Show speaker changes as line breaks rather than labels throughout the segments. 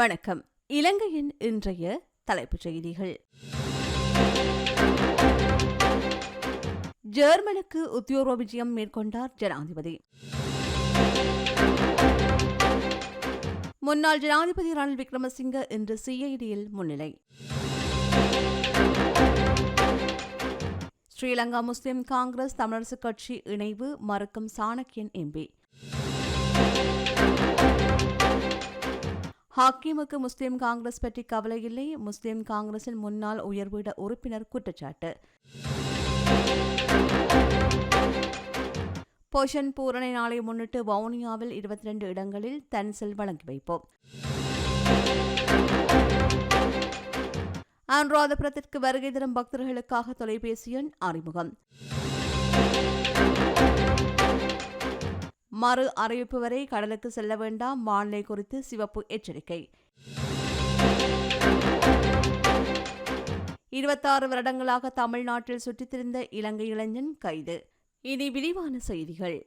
வணக்கம். இலங்கையின் இன்றைய தலைப்புச் செய்திகள். ஜெர்மனுக்கு உத்தியோக விஜயம் மேற்கொண்டார் ஜனாதிபதி. முன்னாள் ஜனாதிபதி ரணில் விக்ரமசிங்க இன்று சிஐடியில் முன்னிலை. ஸ்ரீலங்கா முஸ்லிம் காங்கிரஸ் தமிழரசுக் கட்சி இணைவு மறுக்கும் சாணக்கியன் எம்பி. ஹாக்கிமுக்கு முஸ்லிம் காங்கிரஸ் பற்றி கவலை இல்லை. முஸ்லிம் காங்கிரசின் முன்னாள் உயர்விட உறுப்பினர் குற்றச்சாட்டு. போஷன் பூரண நாளை முன்னிட்டு வவுனியாவில் இருபத்தி ரெண்டு இடங்களில் தன்செல் வழங்கி வைப்போம். அனுராதபுரத்திற்கு வருகை தரும் பக்தர்களுக்காக தொலைபேசி எண் அறிமுகம். மறு அறிவிப்பு வரை கடலுக்கு செல்ல வேண்டாம். வானிலை குறித்து சிவப்பு எச்சரிக்கை. இருபத்தாறு வருடங்களாக தமிழ்நாட்டில் சுற்றித் திரிந்த இலங்கை இளைஞன் கைது. இனி விரிவான செய்திகள்.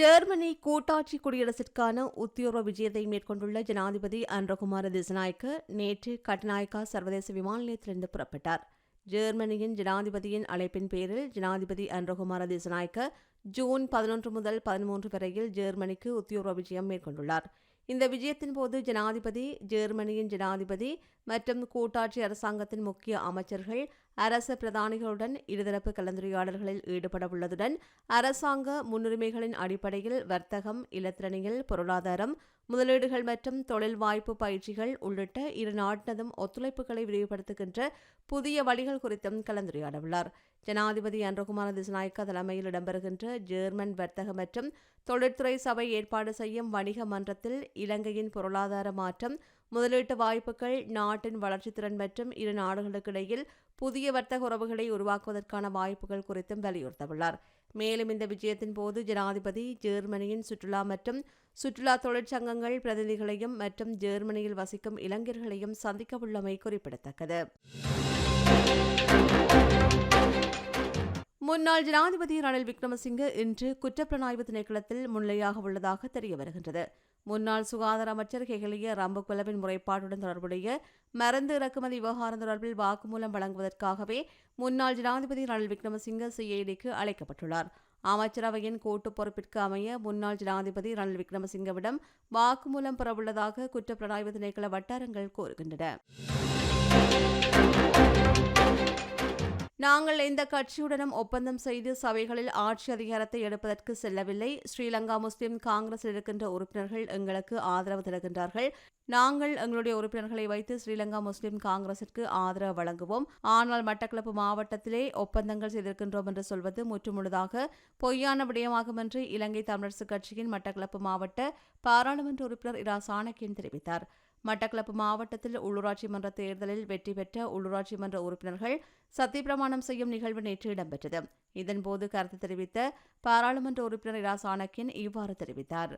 Germany கூட்டாட்சி குடியரசிற்கான உத்தியோக விஜயத்தை மேற்கொண்டுள்ள ஜனாதிபதி அன்றகுமார திசநாயக்க நேற்று கட்நாயக்கா சர்வதேச விமான நிலையத்திலிருந்து புறப்பட்டார். ஜெர்மனியின் ஜனாதிபதியின் அழைப்பின் பேரில் ஜனாதிபதி அன்றகுமார திசநாயக்க ஜூன் பதினொன்று முதல் பதிமூன்று வரையில் ஜெர்மனிக்கு உத்தியோக விஜயம் மேற்கொண்டுள்ளார். இந்த விஜயத்தின் போது ஜனாதிபதி ஜெர்மனியின் ஜனாதிபதி மற்றும் கூட்டாட்சி அரசாங்கத்தின் முக்கிய அமைச்சர்கள் அரச பிரதானிகளுடன் இருதரப்பு கலந்துரையாடல்களில் ஈடுபட உள்ளதுடன் அரசாங்க முன்னுரிமைகளின் அடிப்படையில் வர்த்தகம் இலத்திரனியல் பொருளாதாரம் முதலீடுகள் மற்றும் தொழில் வாய்ப்பு பயிற்சிகள் உள்ளிட்ட இரு நாட்டினதும் ஒத்துழைப்புகளை விரிவுபடுத்துகின்ற புதிய வழிகள் குறித்தும் கலந்துரையாடவுள்ளார். ஜனாதிபதி அன்றகுமார திசநாயக்க தலைமையில் இடம்பெறுகின்ற ஜெர்மன் வர்த்தக மற்றும் தொழிற்துறை சபை ஏற்பாடு செய்யும் வணிக மன்றத்தில் இலங்கையின் பொருளாதார மாற்றம் முதலீட்டு வாய்ப்புகள் நாட்டின் வளர்ச்சித்திறன் மற்றும் இரு நாடுகளுக்கிடையில் புதிய வர்த்தக உறவுகளை உருவாக்குவதற்கான வாய்ப்புகள் குறித்தும் வலியுறுத்தவுள்ளார். மேலும் இந்த விஜயத்தின் போது ஜனாதிபதி ஜெர்மனியின் சுற்றுலா மற்றும் சுற்றுலா தொழிற்சங்கங்கள் பிரதிநிதிகளையும் மற்றும் ஜெர்மனியில் வசிக்கும் இளைஞர்களையும் சந்திக்கவுள்ளமை குறிப்பிடத்தக்கது. முன்னாள் ஜனாதிபதி ரணில் விக்ரமசிங்கே இன்று குற்றப்புலனாய்வு திணைக்களத்தில் முன்னிலையாக உள்ளதாக தெரிய வருகின்றது முன்னாள் சுகாதார அமைச்சர் ஹெகலிய ரம்புக்குலவின் முறைப்பாட்டுடன் தொடர்புடைய மருந்து இறக்குமதி விவகாரம் தொடர்பில் வாக்குமூலம் வழங்குவதற்காகவே முன்னாள் ஜனாதிபதி ரணில் விக்ரமசிங்க சிஐடிக்கு அழைக்கப்பட்டுள்ளார். அமைச்சரவையின் கூட்டு பொறுப்பிற்கு அமைய முன்னாள் ஜனாதிபதி ரணில் விக்ரமசிங்கவிடம் வாக்குமூலம் பெறவுள்ளதாக குற்றப்புலனாய்வு திணைக்கள வட்டாரங்கள் கூறுகின்றன. நாங்கள் இந்த கட்சியுடனும் ஒப்பந்தம் செய்து சபைகளில் ஆட்சி அதிகாரத்தை எடுப்பதற்கு செல்லவில்லை. ஸ்ரீலங்கா முஸ்லிம் காங்கிரஸில் இருக்கின்ற உறுப்பினர்கள் எங்களுக்கு ஆதரவு தருகின்றார்கள். நாங்கள் எங்களுடைய உறுப்பினர்களை வைத்து ஸ்ரீலங்கா முஸ்லிம் காங்கிரசிற்கு ஆதரவு வழங்குவோம். ஆனால் மட்டக்களப்பு மாவட்டத்திலே ஒப்பந்தங்கள் செய்திருக்கின்றோம் என்று சொல்வது முற்றுமுழுதாக பொய்யான விடயமாகும் என்று இலங்கை தமிழரசுக் கட்சியின் மட்டக்களப்பு மாவட்ட பாராளுமன்ற உறுப்பினர் இரா. சாணக்கியன் தெரிவித்தார். மட்டக்களப்பு மாவட்டத்தில் உள்ளூராட்சி மன்ற தேர்தலில் வெற்றி பெற்ற உள்ளூராட்சி மன்ற உறுப்பினர்கள் சத்தியப்பிரமாணம் செய்யும் நிகழ்வு நேற்று இடம்பெற்றது. இதன்போது கருத்து தெரிவித்த பாராளுமன்ற உறுப்பினர் இரா. சாணக்கியன் இவ்வாறு தெரிவித்தார்.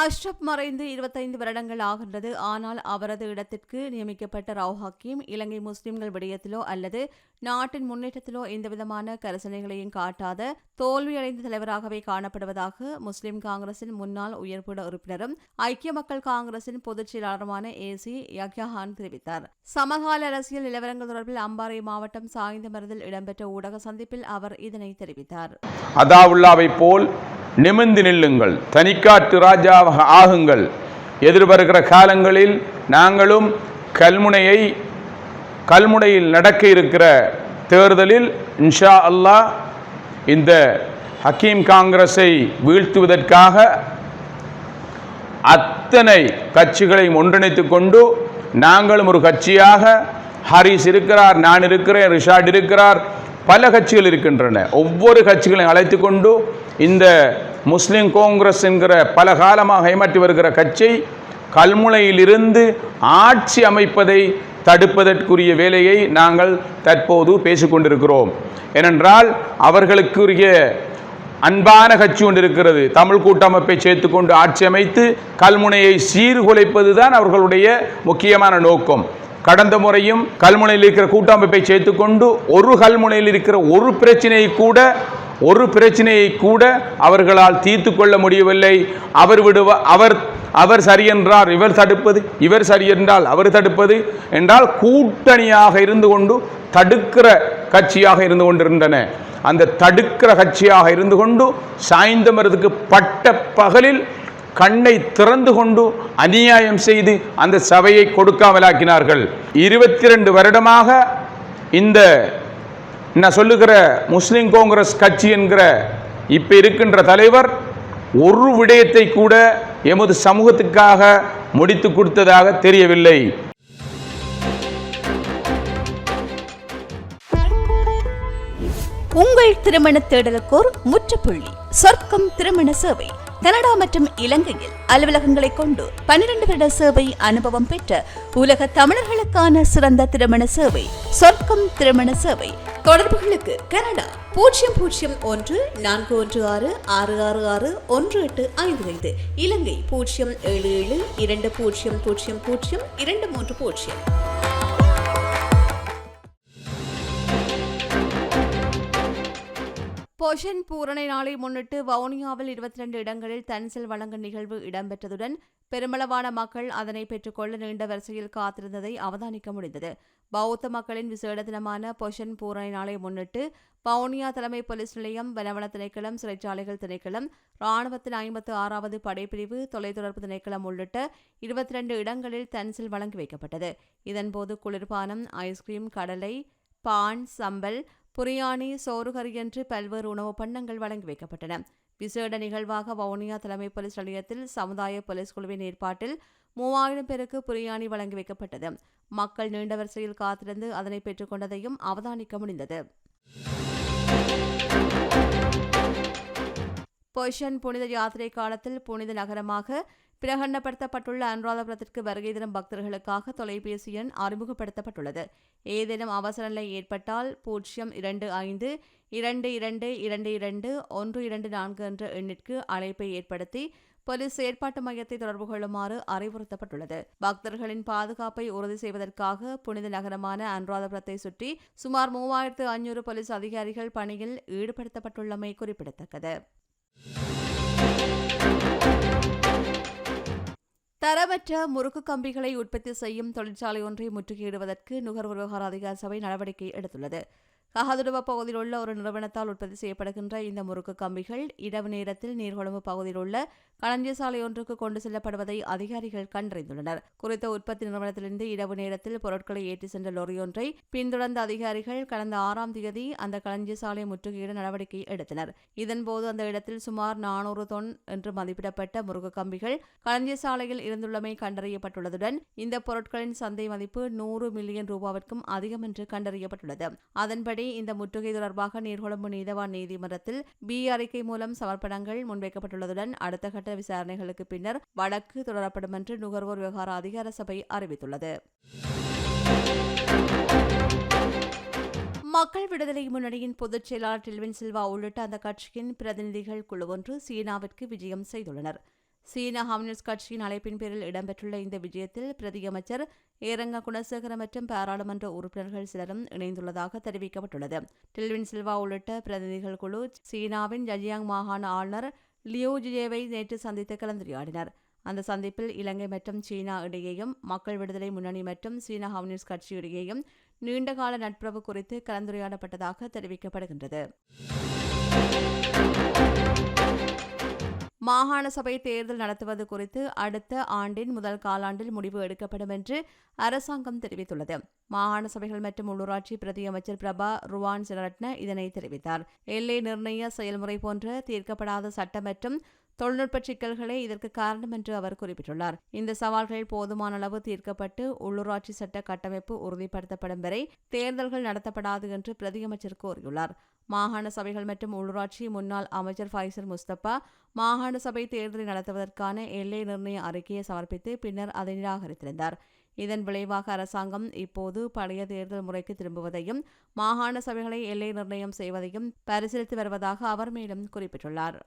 அஷ்ரப் மறைந்து இருபத்தைந்து வருடங்கள் ஆகின்றது. ஆனால் அவரது இடத்திற்கு நியமிக்கப்பட்ட ராவ் ஹக்கீம் இலங்கை முஸ்லிம்கள் விடயத்திலோ அல்லது நாட்டின் முன்னேற்றத்திலோ எந்தவிதமான கரிசனைகளையும் காட்டாத தோல்வியடைந்த தலைவராகவே காணப்படுவதாக முஸ்லிம் காங்கிரசின் முன்னாள் உயர்புட உறுப்பினரும் ஐக்கிய மக்கள் காங்கிரசின் பொதுச் செயலாளருமான ஏ சி யக்யாஹான் தெரிவித்தார். சமகால அரசியல் நிலவரங்கள் தொடர்பில் அம்பாறை மாவட்டம் சாய்ந்தமரத்தில் இடம்பெற்ற ஊடக சந்திப்பில் அவர் இதனை தெரிவித்தார்.
அதாவுல்லாவை போல் நிமிர்ந்து நில்லுங்கள். தனிக்காட்டு ராஜாவாக ஆகுங்கள். எதிர்வருகிற காலங்களில் நாங்களும் கல்முனையை கல்முனையில் நடக்க இருக்கிற தேர்தலில் இன்ஷா அல்லாஹ் இந்த ஹக்கீம் காங்கிரஸை வீழ்த்துவதற்காக அத்தனை கட்சிகளையும் ஒன்றிணைத்து கொண்டு நாங்களும் ஒரு கட்சியாக ஹரிஸ் இருக்கிறார் நான் இருக்கிறேன் ரிஷாட் இருக்கிறார் பல கட்சிகள் இருக்கின்றன. ஒவ்வொரு கட்சிகளையும் அழைத்து கொண்டு இந்த முஸ்லிம் காங்கிரஸ் என்கிற பல காலமாக ஏமாற்றி வருகிற கட்சி கல்முனையிலிருந்து ஆட்சி அமைப்பதை தடுப்பதற்குரிய வேலையை நாங்கள் தற்போது பேசிக்கொண்டிருக்கிறோம். ஏனென்றால் அவர்களுக்குரிய அன்பான கட்சி ஒன்று இருக்கிறது. தமிழ் கூட்டமைப்பை சேர்த்துக்கொண்டு ஆட்சி அமைத்து கல்முனையை சீர்குலைப்பது தான் அவர்களுடைய முக்கியமான நோக்கம். கடந்த முறையும் கல்முனையில் இருக்கிற கூட்டமைப்பை சேர்த்துக்கொண்டு ஒரு கல்முனையில் இருக்கிற ஒரு பிரச்சனையை கூட ஒரு பிரச்சனையை கூட அவர்களால் தீர்த்து கொள்ள முடியவில்லை. அவர் விடுவ அவர் அவர் சரி என்றார் இவர் தடுப்பது இவர் சரி என்றால் அவர் தடுப்பது என்றால் கூட்டணியாக இருந்து கொண்டு தடுக்கிற கட்சியாக இருந்து கொண்டிருந்தன. அந்த தடுக்கிற கட்சியாக இருந்து கொண்டு சாய்ந்தமரத்துக்கு பட்ட பகலில் கண்ணை திறந்து கொண்டு அநியாயம் செய்து அந்த சபையை கொடுக்காமலாக்கினார்கள். இருபத்தி ரெண்டு வருடமாக இந்த நான் சொல்லுகிற முஸ்லிம் காங்கிரஸ் கட்சி என்கிற இப்போ இருக்கின்ற தலைவர் ஒரு விடயத்தை கூட எமது சமூகத்துக்காக முடித்து கொடுத்ததாக தெரியவில்லை.
உங்கள் திருமண தேடலுக்கோர் முற்றுப்புள்ளி. சொர்க்கம் திருமண சேவை. கனடா மற்றும் இலங்கையில் அலுவலகங்களை கொண்டு பன்னிரண்டு வருட சேவை அனுபவம் பெற்ற உலக தமிழர்களுக்கான சிறந்த திருமண சேவை சொர்க்கம் திருமண சேவை. தொடர்புகளுக்கு கனடா பூஜ்ஜியம் பூஜ்ஜியம் ஒன்று நான்கு ஒன்று ஆறு ஆறு ஆறு ஆறு ஒன்று எட்டு ஐந்து ஐந்து. இலங்கை பூஜ்ஜியம் ஏழு ஏழு இரண்டு பூஜ்ஜியம் பூஜ்ஜியம் பூஜ்ஜியம் இரண்டு மூன்று பூஜ்ஜியம்
பொஷன் பூரணை நாளை முன்னிட்டு வவுனியாவில் இருபத்தி ரெண்டு இடங்களில் தன்சல் வழங்கும் நிகழ்வு இடம்பெற்றதுடன் பெருமளவான மக்கள் அதனை பெற்றுக்கொள்ள நீண்ட வரிசையில் காத்திருந்ததை அவதானிக்க முடிந்தது. பௌத்த மக்களின் விசேட தினமான பொஷன் பூரணை நாளை முன்னிட்டு வவுனியா தலைமை போலீஸ் நிலையம் வனவன திணைக்களம் சிறைச்சாலைகள் திணைக்களம் ராணுவத்தின் ஐம்பத்து ஆறாவது படைப்பிரிவு தொலைத்தொடர்பு திணைக்களம் உள்ளிட்ட இருபத்தி ரெண்டு இடங்களில் தன்சில் வழங்கி வைக்கப்பட்டது. இதன்போது குளிர்பானம் ஐஸ்கிரீம் கடலை பான் சம்பல் புரியாணி சோறுகறி என்று பல்வேறு உணவுப் பண்டங்கள் வழங்கி வைக்கப்பட்டன. விசேட நிகழ்வாக வவுனியா தலைமை போலீஸ் நிலையத்தில் சமுதாய போலீஸ் குழுவின் ஏற்பாட்டில் மூவாயிரம் பேருக்கு புரியாணி வழங்கி வைக்கப்பட்டது. மக்கள் நீண்ட வரிசையில் காத்திருந்து அதனை பெற்றுக்கொண்டதையும் அவதானிக்க முடிந்தது. பொஷன் புனித யாத்திரை காலத்தில் புனித நகரமாக பிரகடனப்படுத்தப்பட்டுள்ள அனுராதபுரத்திற்கு வருகை தரும் பக்தர்களுக்காக தொலைபேசி எண் அறிமுகப்படுத்தப்பட்டுள்ளது. ஏதேனும் அவசர நிலை ஏற்பட்டால் பூஜ்ஜியம் இரண்டு ஐந்து இரண்டு இரண்டு இரண்டு இரண்டு ஒன்று இரண்டு நான்கு என்ற எண்ணிற்கு அழைப்பை ஏற்படுத்தி போலீஸ் செயற்பாட்டு மையத்தை தொடர்பு கொள்ளுமாறு அறிவுறுத்தப்பட்டுள்ளது. பக்தர்களின் பாதுகாப்பை உறுதி செய்வதற்காக புனித நகரமான அனுராதபுரத்தை சுற்றி சுமார் மூவாயிரத்து ஐநூறு போலீஸ் அதிகாரிகள் பணியில் ஈடுபடுத்தப்பட்டுள்ளமை குறிப்பிடத்தக்கது. தரமற்ற முறுக்கு கம்பிகளை உற்பத்தி செய்யும் தொழிற்சாலை ஒன்றை முற்றுகையிடுவதற்கு நுகர்வோர் விவகார அதிகார சபை நடவடிக்கை எடுத்துள்ளது. கஹதுடுவ பகுதியில் உள்ள ஒரு நிறுவனத்தால் உற்பத்தி செய்யப்படுகின்ற இந்த முறுக்கு கம்பிகள் இரவு நேரத்தில் நீர்கொழும்பு பகுதியில் உள்ள களஞ்சியசாலை ஒன்றுக்கு கொண்டு செல்லப்படுவதை அதிகாரிகள் கண்டறிந்துள்ளனர். குறித்த உற்பத்தி நிறுவனத்திலிருந்து இரவு நேரத்தில் பொருட்களை ஏற்றி சென்ற லொரியொன்றை பின்தொடர்ந்த அதிகாரிகள் கடந்த ஆறாம் தேதி அந்த களஞ்சியசாலை முற்றுகையிட நடவடிக்கை எடுத்தனர். இதன்போது அந்த இடத்தில் சுமார் நானூறு தொன் என்று மதிப்பிடப்பட்ட முருகு கம்பிகள் களஞ்சியசாலையில் இருந்துள்ளமை கண்டறியப்பட்டுள்ளதுடன் இந்த பொருட்களின் சந்தை மதிப்பு நூறு மில்லியன் ரூபாவிற்கும் அதிகம் என்று கண்டறியப்பட்டுள்ளது. அதன்படி இந்த முற்றுகை தொடர்பாக நீர்கொழும்பு நீதவான் நீதிமன்றத்தில் பி அறிக்கை மூலம் சமர்ப்பணங்கள் முன்வைக்கப்பட்டுள்ளதுடன் அடுத்த கட்ட விசாரணைகளுக்கு பின்னர் வழக்கு தொடரப்படும் என்று நுகர்வோர் விவகார அதிகார சபை அறிவித்துள்ளது. மக்கள் விடுதலை முன்னணியின் பொதுச் செயலாளர் டில்வின் சில்வா உள்ளிட்ட அந்த கட்சியின் பிரதிநிதிகள் குழு ஒன்று சீனாவிற்கு விஜயம் செய்துள்ளனர். சீன கம்யூனிஸ்ட் கட்சியின் அழைப்பின் பேரில் இடம்பெற்றுள்ள இந்த விஜயத்தில் பிரதியமைச்சர் ஏரங்க குணசேகர மற்றும் பாராளுமன்ற உறுப்பினர்கள் சிலரும் இணைந்துள்ளதாக தெரிவிக்கப்பட்டுள்ளது. டில்வின் சில்வா உள்ளிட்ட பிரதிநிதிகள் குழு சீனாவின் ஜஜியாங் மாகாண ஆளுநர் லியோ ஜியேவை நேற்று சந்தித்து கலந்துரையாடினர். அந்த சந்திப்பில் இலங்கை மற்றும் சீனா இடையேயும் மக்கள் விடுதலை முன்னணி மற்றும் சீனா கம்யூனிஸ்ட் கட்சி இடையேயும் நீண்டகால நட்புறவு குறித்து கலந்துரையாடப்பட்டதாக தெரிவிக்கப்படுகின்றது. மாகாண சபை தேர்தல் நடத்துவது குறித்து அடுத்த ஆண்டின் முதல் காலாண்டில் முடிவு எடுக்கப்படும் என்று அரசாங்கம் தெரிவித்துள்ளது. மாகாண சபைகள் மற்றும் உள்ளூராட்சி பிரதி அமைச்சர் பிரபா ருவான் சிலரட்ன இதனை தெரிவித்தார். எல்லை நிர்ணய செயல்முறை போன்ற தீர்க்கப்படாத சட்ட மற்றும் தொழில்நுட்ப சிக்கல்களே இதற்கு காரணம் என்று அவர் குறிப்பிட்டுள்ளார். இந்த சவால்கள் போதுமான அளவு தீர்க்கப்பட்டு உள்ளூராட்சி சட்ட கட்டமைப்பு உறுதிப்படுத்தப்படும் வரை தேர்தல்கள் நடத்தப்படாது என்று பிரதியமைச்சர் கூறியுள்ளார். மாகாண சபைகள் மற்றும் உள்ளூராட்சி முன்னாள் அமைச்சர் ஃபைசர் முஸ்தபா மாகாண சபை தேர்தலை நடத்துவதற்கான எல்லை நிர்ணய அறிக்கையை சமர்ப்பித்து பின்னர் அதை நிராகரித்திருந்தார். இதன் விளைவாக அரசாங்கம் இப்போது பழைய தேர்தல் முறைக்கு திரும்புவதையும் மாகாண சபைகளை எல்லை நிர்ணயம் செய்வதையும் பரிசீலித்து வருவதாக அவர் மேலும் குறிப்பிட்டுள்ளார்.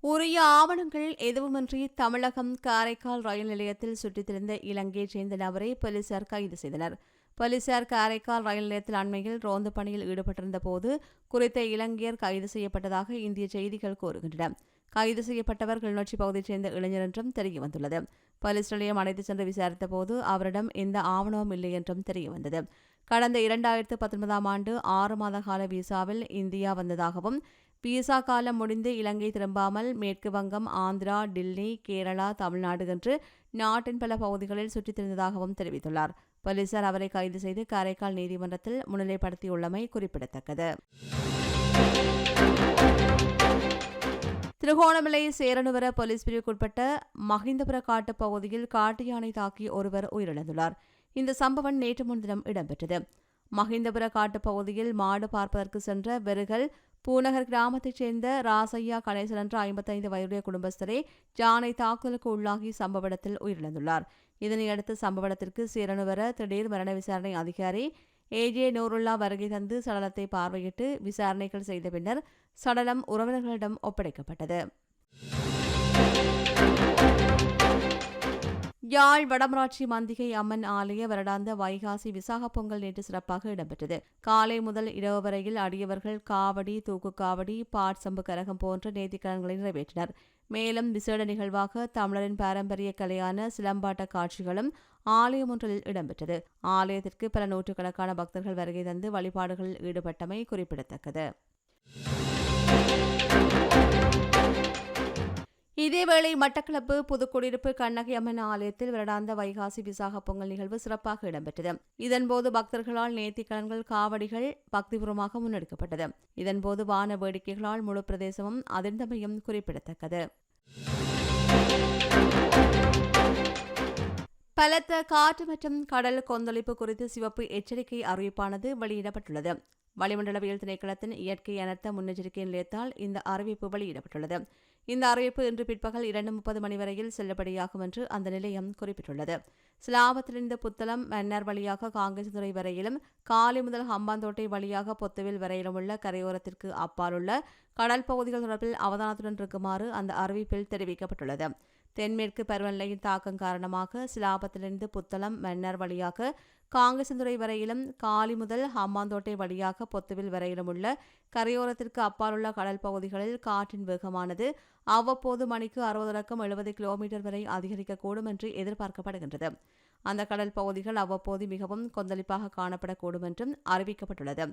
உரிய ஆவணங்கள் எதுவுமின்றி தமிழகம் காரைக்கால் ரயில் நிலையத்தில் சுற்றித் திரிந்த இலங்கையைச் சேர்ந்த நபரை போலீசார் கைது செய்தனர். போலீசார் காரைக்கால் ரயில் நிலையத்தில் அண்மையில் ரோந்து பணியில் ஈடுபட்டிருந்த போது குறித்த இலங்கையர் கைது செய்யப்பட்டதாக இந்திய செய்திகள் கூறுகின்றன. கைது செய்யப்பட்டவர் கிளிநொச்சி பகுதியைச் சேர்ந்த இளைஞர் என்றும் தெரியவந்துள்ளது. போலீஸ் நிலையம் அழைத்துச் சென்று விசாரித்த போது அவரிடம் எந்த ஆவணமும் இல்லை என்றும் தெரியவந்தது. கடந்த இரண்டாயிரத்து பத்தொன்பதாம் ஆண்டு ஆறு மாத கால விசாவில் இந்தியா வந்ததாகவும் விசா காலம் முடிந்து இலங்கை திரும்பாமல் மேற்கு வங்கம் ஆந்திரா டில்லி கேரளா தமிழ்நாடு என்று நாட்டின் பல பகுதிகளில் சுற்றித் திரிந்ததாகவும் தெரிவித்துள்ளார். போலீசார் அவரை கைது செய்து காரைக்கால் நீதிமன்றத்தில் முன்னிலைப்படுத்தியுள்ளமை குறிப்பிடத்தக்கது. திருகோணமலை சேரனுவர போலீஸ் பிரிவுக்குட்பட்ட மகிந்தபுர காட்டு பகுதியில் காட்டு யானை தாக்கி ஒருவர் உயிரிழந்துள்ளார். இந்த சம்பவம் நேற்று முன்தினம் இடம்பெற்றது. மகிந்தபுர காட்டு பகுதியில் மாடு பார்ப்பதற்கு சென்ற வெறுகல் பூநகர் கிராமத்தைச் சேர்ந்த ராசையா கணேசன் என்ற ஐம்பத்தைந்து வயதுடைய குடும்பஸ்தரே ஜானை தாக்குதலுக்கு உள்ளாகி சம்பவ இடத்தில் உயிரிழந்துள்ளார். இதனையடுத்து சம்பவ இடத்திற்கு சேரனுவர திடீர் மரண விசாரணை அதிகாரி ஏஜே நூருல்லா வருகை தந்து சடலத்தை பார்வையிட்டு விசாரணைகள் செய்த பின்னர் சடலம் உறவினர்களிடம் ஒப்படைக்கப்பட்டது. யாழ் வடமராட்சி மந்திகை அம்மன் ஆலய வருடாந்த வைகாசி விசாக பொங்கல் நேற்று சிறப்பாக இடம்பெற்றது. காலை முதல் இரவு வரையில் அடியவர்கள் காவடி தூக்கு காவடி பாட்சம்பு கரகம் போன்ற நேர்த்திக்கடன்களை நிறைவேற்றினர். மேலும் விசேட நிகழ்வாக தமிழரின் பாரம்பரிய கலையான சிலம்பாட்ட காட்சிகளும் ஆலயம் ஒன்றில் இடம்பெற்றது. ஆலயத்திற்கு பல நூற்றுக்கணக்கான பக்தர்கள் வருகை தந்து வழிபாடுகளில் ஈடுபட்டமை குறிப்பிடத்தக்கது. இதேவேளை மட்டக்களப்பு புதுக்குடியிருப்பு கண்ணகி அம்மன் ஆலயத்தில் வருடாந்த வைகாசி விசாக பொங்கல் நிகழ்வு சிறப்பாக இடம்பெற்றது. இதன்போது பக்தர்களால் நேர்த்திக்கடன்கள் காவடிகள் பக்திபூர்வமாக முன்னெடுக்கப்பட்டது. இதன்போது வான வேடிக்கைகளால் முழு பிரதேசமும் அதிர்ந்தமையும் குறிப்பிடத்தக்கது. பலத்த காற்று மற்றும் கடல் கொந்தளிப்பு குறித்து சிவப்பு எச்சரிக்கை அறிவிப்பானது வெளியிடப்பட்டுள்ளது. வளிமண்டலவியல் திணைக்களத்தின் இயற்கை அனர்த்த முன்னெச்சரிக்கை நிலையத்தால் இந்த அறிவிப்பு வெளியிடப்பட்டுள்ளது. இந்த அறிவிப்பு இன்று பிற்பகல் இரண்டு முப்பது மணி வரையில் செல்லுபடியாகும் என்று அந்த நிலையம் குறிப்பிட்டுள்ளது. சிலாபத்திலிருந்து புத்தளம் மன்னர் வழியாக காங்கேசதுறை வரையிலும் காலை முதல் ஹம்பாந்தோட்டை வழியாக பொத்துவில் வரையிலும் உள்ள கரையோரத்திற்கு அப்பாலுள்ள கடல் பகுதிகள் தொடர்பில் அவதானத்துடன் இருக்குமாறு அந்த அறிவிப்பில் தெரிவிக்கப்பட்டுள்ளது. தென்மேற்கு பருவநிலையின் தாக்கம் காரணமாக சிலாபத்திலிருந்து புத்தளம் மன்னர் வழியாக காங்கேசந்துறை வரையிலும் காலி முதல் ஹம்மாந்தோட்டை வழியாக பொத்துவில் வரையிலும் உள்ள கரையோரத்திற்கு அப்பாலுள்ள கடல் பகுதிகளில் காற்றின் வேகமானது அவ்வப்போது மணிக்கு அறுபது லக்கம் எழுபது கிலோமீட்டர் வரை அதிகரிக்கக்கூடும் என்று எதிர்பார்க்கப்படுகின்றது. அந்த கடல் பகுதிகள் அவ்வப்போது மிகவும் கொந்தளிப்பாக காணப்படக்கூடும் என்றும் அறிவிக்கப்பட்டுள்ளது.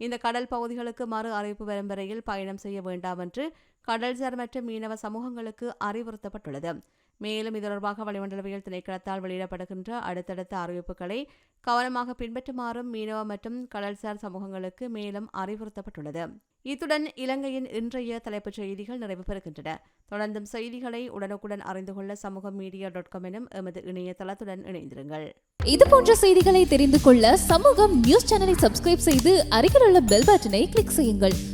இந்த கடல் பகுதிகளுக்கு மறு அறிவிப்பு வரும் வரையில் பயணம் செய்ய வேண்டாம் என்று கடல்சார் மற்றும் மீனவ சமூகங்களுக்கு அறிவுறுத்தப்பட்டுள்ளது. மேலும் இது தொடர்பாக வளிமண்டலவியல் திணைக்களத்தால் வெளியிடப்படுகின்ற அடுத்தடுத்த அறிவிப்புகளை கவனமாக பின்பற்றுமாறும் மீனவ மற்றும் கடல்சார் சமூகங்களுக்கு மேலும் அறிவுறுத்தப்பட்டுள்ளது. இத்துடன் இலங்கையின் இன்றைய தலைப்புச் செய்திகள் நிறைவு பெறுகின்றன. தொடர்ந்தும் செய்திகளை உடனுக்குடன் அறிந்து கொள்ள சமூக மீடியா டாட் காம் எனும் எமது இணையதளத்துடன் இணைந்திருங்கள்.
இது போன்ற செய்திகளை தெரிந்து கொள்ள சமூகம் நியூஸ் சேனலை சப்ஸ்கிரைப் செய்து அருகில் உள்ள பெல் பட்டனை கிளிக் செய்யுங்கள்.